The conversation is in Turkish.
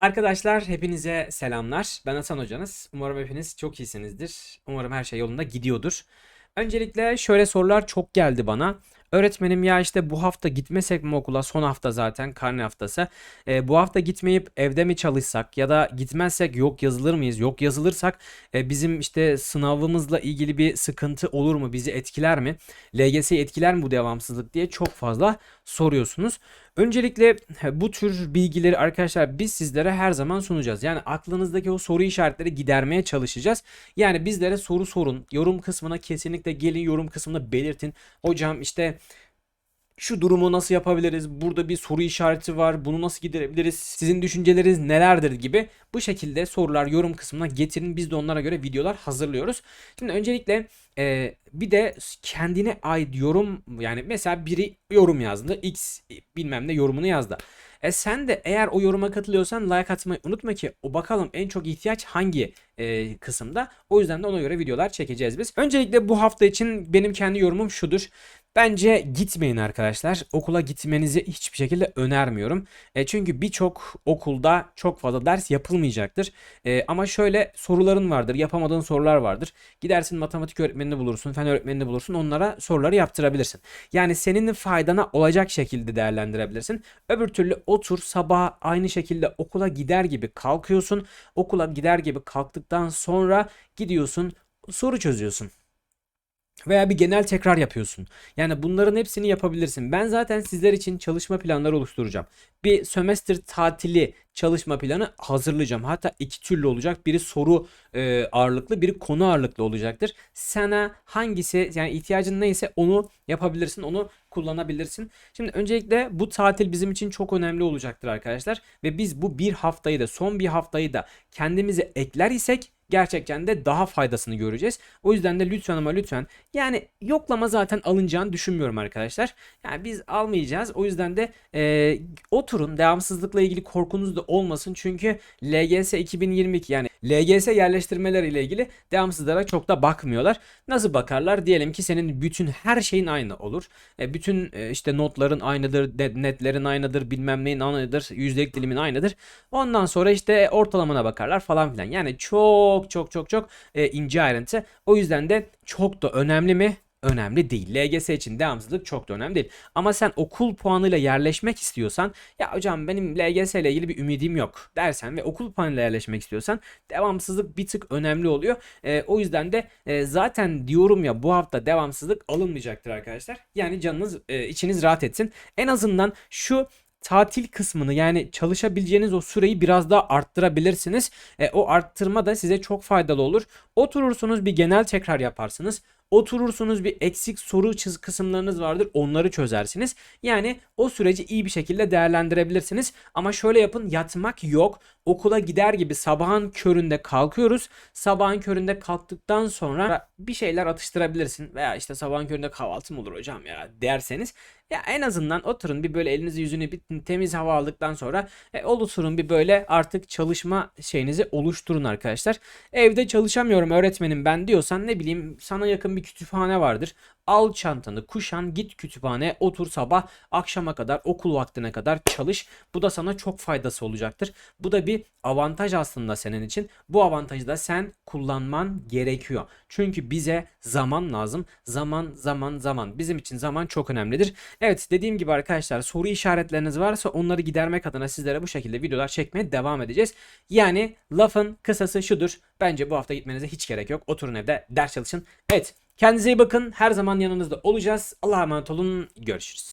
Arkadaşlar hepinize selamlar. Ben Hasan hocanız. Umarım hepiniz çok iyisinizdir. Umarım her şey yolunda gidiyordur. Öncelikle şöyle sorular çok geldi bana. Öğretmenim ya işte bu hafta gitmesek mi okula? Son hafta zaten karne haftası. E, bu hafta gitmeyip evde mi çalışsak ya da gitmezsek yok yazılır mıyız? Yok yazılırsak e, bizim işte sınavımızla ilgili bir sıkıntı olur mu? Bizi etkiler mi? LGS'yi etkiler mi bu devamsızlık diye çok fazla soruyorsunuz. Öncelikle bu tür bilgileri arkadaşlar biz sizlere her zaman sunacağız. Yani aklınızdaki o soru işaretleri gidermeye çalışacağız. Yani bizlere soru sorun. Yorum kısmına kesinlikle gelin yorum kısmına belirtin. Hocam işte şu durumu nasıl yapabiliriz? Burada bir soru işareti var. Bunu nasıl giderebiliriz? Sizin düşünceleriniz nelerdir gibi bu şekilde sorular yorum kısmına getirin. Biz de onlara göre videolar hazırlıyoruz. Şimdi öncelikle e, bir de kendine ait yorum yani mesela biri yorum yazdı. X bilmem ne yorumunu yazdı. E sen de eğer o yoruma katılıyorsan like atmayı unutma ki o bakalım en çok ihtiyaç hangi e, kısımda. O yüzden de ona göre videolar çekeceğiz biz. Öncelikle bu hafta için benim kendi yorumum şudur. Bence gitmeyin arkadaşlar. Okula gitmenizi hiçbir şekilde önermiyorum. E, çünkü birçok okulda çok fazla ders yapılmayacaktır. E, ama şöyle soruların vardır. Yapamadığın sorular vardır. Gidersin matematik öğretmenini bulursun, fen öğretmenini bulursun. Onlara soruları yaptırabilirsin. Yani senin faydana olacak şekilde değerlendirebilirsin. Öbür türlü otur sabah aynı şekilde okula gider gibi kalkıyorsun. Okula gider gibi kalktıktan sonra gidiyorsun soru çözüyorsun veya bir genel tekrar yapıyorsun. Yani bunların hepsini yapabilirsin. Ben zaten sizler için çalışma planları oluşturacağım. Bir sömestr tatili çalışma planı hazırlayacağım. Hatta iki türlü olacak. Biri soru e, ağırlıklı, biri konu ağırlıklı olacaktır. Sana hangisi yani ihtiyacın neyse onu yapabilirsin, onu kullanabilirsin. Şimdi öncelikle bu tatil bizim için çok önemli olacaktır arkadaşlar. Ve biz bu bir haftayı da son bir haftayı da kendimize ekler isek gerçekten de daha faydasını göreceğiz. O yüzden de lütfen ama lütfen yani yoklama zaten alınacağını düşünmüyorum arkadaşlar. Yani biz almayacağız. O yüzden de e, oturun devamsızlıkla ilgili korkunuz da olmasın. Çünkü LGS 2022 yani LGS yerleştirmeler ile ilgili devamsızlara çok da bakmıyorlar. Nasıl bakarlar? Diyelim ki senin bütün her şeyin aynı olur. E, bütün e, işte notların aynıdır, netlerin aynıdır, bilmem neyin aynıdır, yüzdelik dilimin aynıdır. Ondan sonra işte ortalamana bakarlar falan filan. Yani çok çok çok çok e, ince ayrıntı. O yüzden de çok da önemli mi? Önemli değil. LGS için devamsızlık çok da önemli değil. Ama sen okul puanıyla yerleşmek istiyorsan ya hocam benim LGS ile ilgili bir ümidim yok dersen ve okul puanıyla yerleşmek istiyorsan devamsızlık bir tık önemli oluyor. E, o yüzden de e, zaten diyorum ya bu hafta devamsızlık alınmayacaktır arkadaşlar. Yani canınız e, içiniz rahat etsin. En azından şu tatil kısmını yani çalışabileceğiniz o süreyi biraz daha arttırabilirsiniz. E, o arttırma da size çok faydalı olur. Oturursunuz bir genel tekrar yaparsınız. Oturursunuz bir eksik soru çiz kısımlarınız vardır onları çözersiniz. Yani o süreci iyi bir şekilde değerlendirebilirsiniz. Ama şöyle yapın yatmak yok. Okula gider gibi sabahın köründe kalkıyoruz. Sabahın köründe kalktıktan sonra bir şeyler atıştırabilirsin. Veya işte sabahın köründe kahvaltı mı olur hocam ya derseniz. Ya en azından oturun bir böyle elinizi yüzünü bir temiz hava aldıktan sonra e, oturun bir böyle artık çalışma şeyinizi oluşturun arkadaşlar. Evde çalışamıyorum öğretmenim ben diyorsan ne bileyim sana yakın bir kütüphane vardır. Al çantanı kuşan git kütüphaneye otur sabah akşama kadar okul vaktine kadar çalış. Bu da sana çok faydası olacaktır. Bu da bir avantaj aslında senin için. Bu avantajı da sen kullanman gerekiyor. Çünkü bize zaman lazım. Zaman zaman zaman. Bizim için zaman çok önemlidir. Evet dediğim gibi arkadaşlar soru işaretleriniz varsa onları gidermek adına sizlere bu şekilde videolar çekmeye devam edeceğiz. Yani lafın kısası şudur. Bence bu hafta gitmenize hiç gerek yok. Oturun evde ders çalışın. Evet kendinize iyi bakın. Her zaman yanınızda olacağız. Allah'a emanet olun. Görüşürüz.